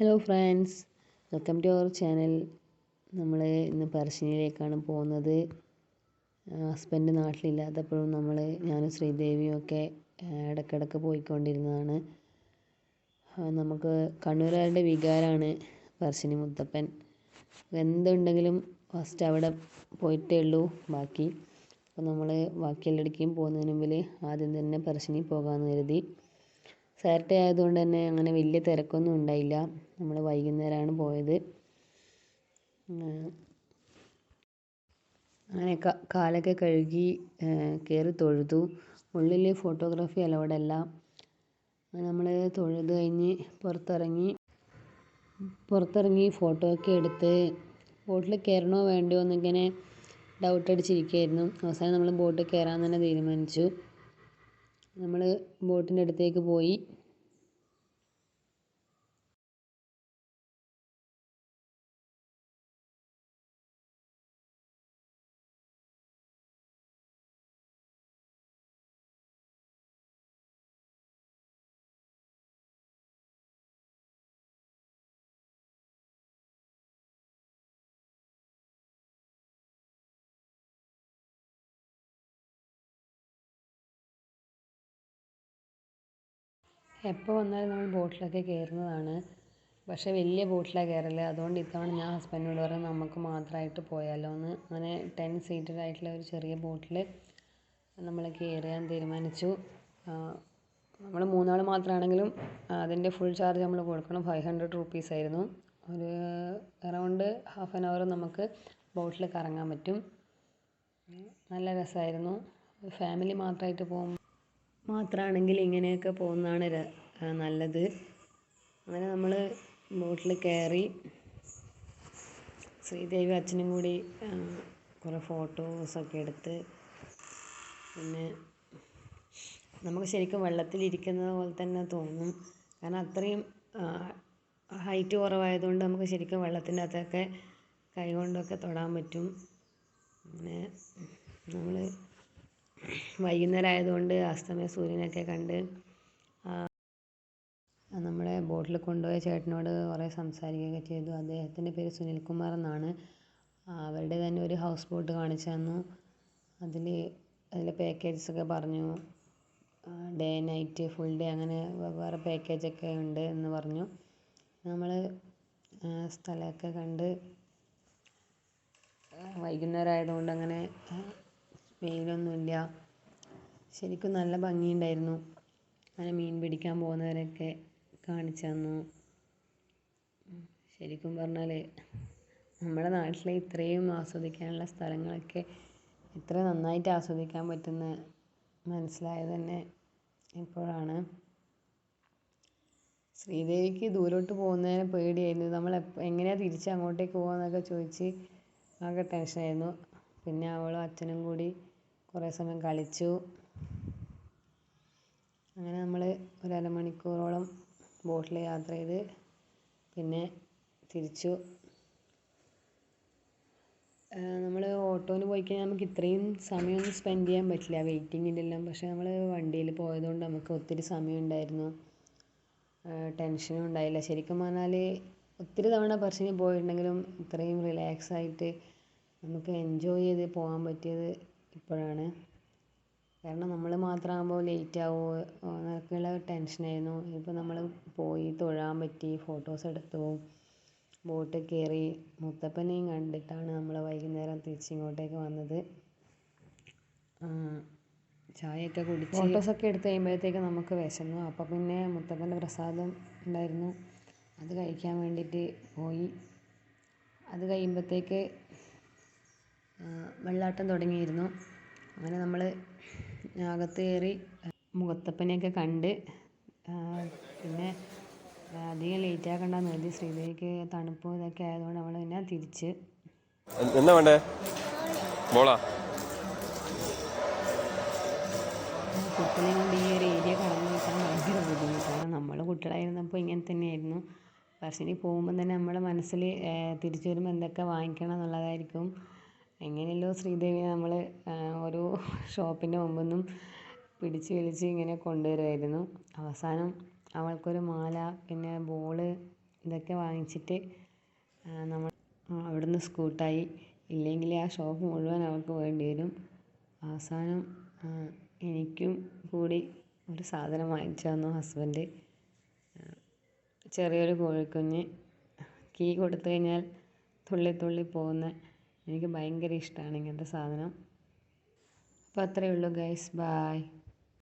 Hello friends welcome to our channel നമ്മൾ ഇന്ന് പറശ്ശിനിയിലേക്കാണ് പോകുന്നത്. ഹസ്ബൻഡ് നാട്ടിലില്ലാത്തപ്പോഴും നമ്മൾ ഞാനും ശ്രീദേവിയും ഒക്കെ ഇടയ്ക്കിടയ്ക്ക് പോയിക്കൊണ്ടിരുന്നതാണ്. നമുക്ക് കണ്ണൂരുകാരുടെ വികാരമാണ് പറശ്ശിനി മുത്തപ്പൻ. എന്തുണ്ടെങ്കിലും ഫസ്റ്റ് അവിടെ പോയിട്ടേ ഉള്ളൂ. ബാക്കി അപ്പോൾ നമ്മൾ ബാക്കി എല്ലായിടേക്കും പോകുന്നതിന് മുമ്പിൽ ആദ്യം തന്നെ പറശ്ശിനി പോകാമെന്ന് കരുതി. സാറ്റർഡേ ആയതുകൊണ്ട് തന്നെ അങ്ങനെ വലിയ തിരക്കൊന്നും ഉണ്ടായില്ല. നമ്മൾ വൈകുന്നേരമാണ് പോയത്. അങ്ങനെ കാലൊക്കെ കഴുകി കയറി തൊഴുതു. ഉള്ളിൽ ഫോട്ടോഗ്രാഫി അലൗഡ് അല്ല നമ്മൾ തൊഴുത് കഴിഞ്ഞ് പുറത്തിറങ്ങി പുറത്തിറങ്ങി ഫോട്ടോ ഒക്കെ എടുത്ത് ബോട്ടിൽ കയറണോ വേണ്ടയോ എന്നിങ്ങനെ ഡൗട്ട് അടിച്ചിരിക്കുകയായിരുന്നു അവസാനം നമ്മൾ ബോട്ടിൽ കയറാൻ തന്നെ തീരുമാനിച്ചു. നമ്മൾ ബോട്ടിന്റെ അടുത്തേക്ക് പോയി. എപ്പോൾ വന്നാലും നമ്മൾ ബോട്ടിലൊക്കെ കയറുന്നതാണ്. പക്ഷേ വലിയ ബോട്ടിലാണ് കയറൽ. അതുകൊണ്ട് ഇത്തവണ ഞാൻ ഹസ്ബൻഡിനോട് പറഞ്ഞു നമുക്ക് മാത്രമായിട്ട് പോയാലോ എന്ന് അങ്ങനെ ടെൻ സീറ്റഡ് ആയിട്ടുള്ള ഒരു ചെറിയ ബോട്ടിൽ നമ്മൾ കയറിയാൻ തീരുമാനിച്ചു. നമ്മൾ മൂന്നാൾ മാത്രമാണെങ്കിലും അതിന്റെ ഫുൾ ചാർജ് നമ്മൾ കൊടുക്കണം. ഫൈവ് ഹൺഡ്രഡ് റുപ്പീസ് ആയിരുന്നു. ഒരു അറൗണ്ട് ഹാഫ് ആൻ അവർ നമുക്ക് ബോട്ടിൽ കറങ്ങാൻ പറ്റും. നല്ല രസമായിരുന്നു ഫാമിലി മാത്രമായിട്ട് പോകുമ്പോൾ മാത്രമാണെങ്കിൽ ഇങ്ങനെയൊക്കെ പോകുന്നതാണ് നല്ലത്. അങ്ങനെ നമ്മൾ ബോട്ടിൽ കയറി ശ്രീദേവി അച്ഛനും കൂടി കുറേ ഫോട്ടോസൊക്കെ എടുത്ത് പിന്നെ നമുക്ക് ശരിക്കും വെള്ളത്തിലിരിക്കുന്നത് പോലെ തന്നെ തോന്നും. കാരണം അത്രയും ഹൈറ്റ് കുറവായതുകൊണ്ട് നമുക്ക് ശരിക്കും വെള്ളത്തിന്റെ അകത്തൊക്കെ കൈ കൊണ്ടൊക്കെ തൊടാൻ പറ്റും. പിന്നെ നമ്മൾ വൈകുന്നേരം ആയതുകൊണ്ട് അസ്തമയ സൂര്യനൊക്കെ കണ്ട് നമ്മളെ ബോട്ടിൽ കൊണ്ടുപോയ ചേട്ടനോട് കുറേ സംസാരിക്കുകയൊക്കെ ചെയ്തു. അദ്ദേഹത്തിന്റെ പേര് സുനിൽകുമാർ എന്നാണ്. അവരുടെ തന്നെ ഒരു ഹൗസ് ബോട്ട് കാണിച്ചു തന്നു. അതിൽ അതിലെ പാക്കേജസൊക്കെ പറഞ്ഞു. ഡേ നൈറ്റ് ഫുൾ ഡേ അങ്ങനെ വേറെ പാക്കേജൊക്കെ ഉണ്ട് എന്ന് പറഞ്ഞു. നമ്മൾ സ്ഥലമൊക്കെ കണ്ട് വൈകുന്നേരം ആയതുകൊണ്ട് അങ്ങനെ വെയിലൊന്നുമില്ല. ശരിക്കും നല്ല ഭംഗിയുണ്ടായിരുന്നു. അങ്ങനെ മീൻ പിടിക്കാൻ പോകുന്നവരൊക്കെ കാണിച്ചു തന്നു. ശരിക്കും പറഞ്ഞാൽ നമ്മുടെ നാട്ടിലെ ഇത്രയും ആസ്വദിക്കാനുള്ള സ്ഥലങ്ങളൊക്കെ ഇത്ര നന്നായിട്ട് ആസ്വദിക്കാൻ പറ്റുന്ന മനസ്സിലായത് തന്നെ ഇപ്പോഴാണ്. ശ്രീദേവിക്ക് ദൂരോട്ട് പോകുന്നതിന് പേടിയായിരുന്നു. നമ്മൾ എങ്ങനെയാണ് തിരിച്ച് അങ്ങോട്ടേക്ക് പോകുന്നതൊക്കെ ചോദിച്ച് ആകെ ടെൻഷനായിരുന്നു പിന്നെ അവളും അച്ഛനും കൂടി കുറേ സമയം കളിച്ചു. അങ്ങനെ നമ്മൾ ഒരു അരമണിക്കൂറോളം ബോട്ടിൽ യാത്ര ചെയ്ത് പിന്നെ തിരിച്ചു. നമ്മൾ ഓട്ടോയിൽ പോയി കഴിഞ്ഞാൽ നമുക്ക് ഇത്രയും സമയമൊന്നും സ്പെൻഡ് ചെയ്യാൻ പറ്റില്ല. വെയിറ്റിങ്ങിന്റെ എല്ലാം പക്ഷേ നമ്മൾ വണ്ടിയിൽ പോയതുകൊണ്ട് നമുക്ക് ഒത്തിരി സമയം ഉണ്ടായിരുന്നു ടെൻഷനും ഉണ്ടായില്ല. ശരിക്കും പറഞ്ഞാൽ ഒത്തിരി തവണ പറശ്ശിനി പോയിട്ടുണ്ടെങ്കിലും ഇത്രയും റിലാക്സ് ആയിട്ട് നമുക്ക് എൻജോയ് ചെയ്ത് പോകാൻ പറ്റിയത് ഇപ്പോഴാണ്. കാരണം നമ്മൾ മാത്രമാകുമ്പോൾ ലേറ്റ് ആവുമോ എന്നൊക്കെയുള്ള ടെൻഷനായിരുന്നു ഇപ്പോൾ നമ്മൾ പോയി തൊഴാൻ പറ്റി ഫോട്ടോസ് എടുത്തു ബോട്ടിൽ കയറി. മുത്തപ്പനെയും കണ്ടിട്ടാണ് നമ്മൾ വൈകുന്നേരം തിരിച്ചിങ്ങോട്ടേക്ക് വന്നത്. ചായയൊക്കെ കുടിച്ച് ഫോട്ടോസൊക്കെ എടുത്ത് കഴിയുമ്പോഴത്തേക്ക് നമുക്ക് വിശന്നു. അപ്പോൾ പിന്നെ മുത്തപ്പന്റെ പ്രസാദം ഉണ്ടായിരുന്നു. അത് കഴിക്കാൻ വേണ്ടിയിട്ട് പോയി. അത് കഴിയുമ്പോഴത്തേക്ക് വെള്ളാട്ടം തുടങ്ങിയിരുന്നു. അങ്ങനെ നമ്മൾ അകത്ത് കയറി മുഖത്തപ്പനെയൊക്കെ കണ്ട് പിന്നെ അധികം ലേറ്റ് ആക്കണ്ടെന്ന് കരുതി ശ്രീദേവിക്ക് തണുപ്പും ഇതൊക്കെ ആയതുകൊണ്ട് നമ്മൾ പിന്നെ തിരിച്ച്. എന്താ വേണ്ടേ? മോളാ. കുട്ടികളെ കൊണ്ട് ഈ ഒരു ഏരിയ കടന്നു കിട്ടാൻ ഭയങ്കര ബുദ്ധിമുട്ടാണ് നമ്മൾ കുട്ടികളായിരുന്നപ്പോൾ ഇങ്ങനെ തന്നെയായിരുന്നു. പക്ഷേ പോകുമ്പോൾ തന്നെ നമ്മുടെ മനസ്സിൽ തിരിച്ചു വരുമ്പോൾ എന്തൊക്കെ വാങ്ങിക്കണം എന്നുള്ളതായിരിക്കും. എങ്ങനെയല്ലോ ശ്രീദേവിയെ നമ്മൾ ഒരു ഷോപ്പിന്റെ മുമ്പിൽ നിന്നും പിടിച്ച് വലിച്ച് ഇങ്ങനെ കൊണ്ടുവരുമായിരുന്നു അവസാനം അവൾക്കൊരു മാല പിന്നെ ബോൾ ഇതൊക്കെ വാങ്ങിച്ചിട്ട് നമ്മൾ അവിടുന്ന് സ്കൂട്ടായി. ഇല്ലെങ്കിൽ ആ ഷോപ്പ് മുഴുവൻ അവൾക്ക് വേണ്ടി വരും. അവസാനം എനിക്കും കൂടി ഒരു സാധനം വാങ്ങിച്ചു തന്നു ഹസ്ബൻഡ്. ചെറിയൊരു കോഴിക്കുഞ്ഞ്. കീ കൊടുത്തു കഴിഞ്ഞാൽ തുള്ളി തുള്ളി പോകുന്ന എനിക്ക് ഭയങ്കര ഇഷ്ടമാണ് ഇങ്ങനത്തെ സാധനം. അപ്പോൾ അത്രയേ ഉള്ളൂ ഗൈസ്. ബായ്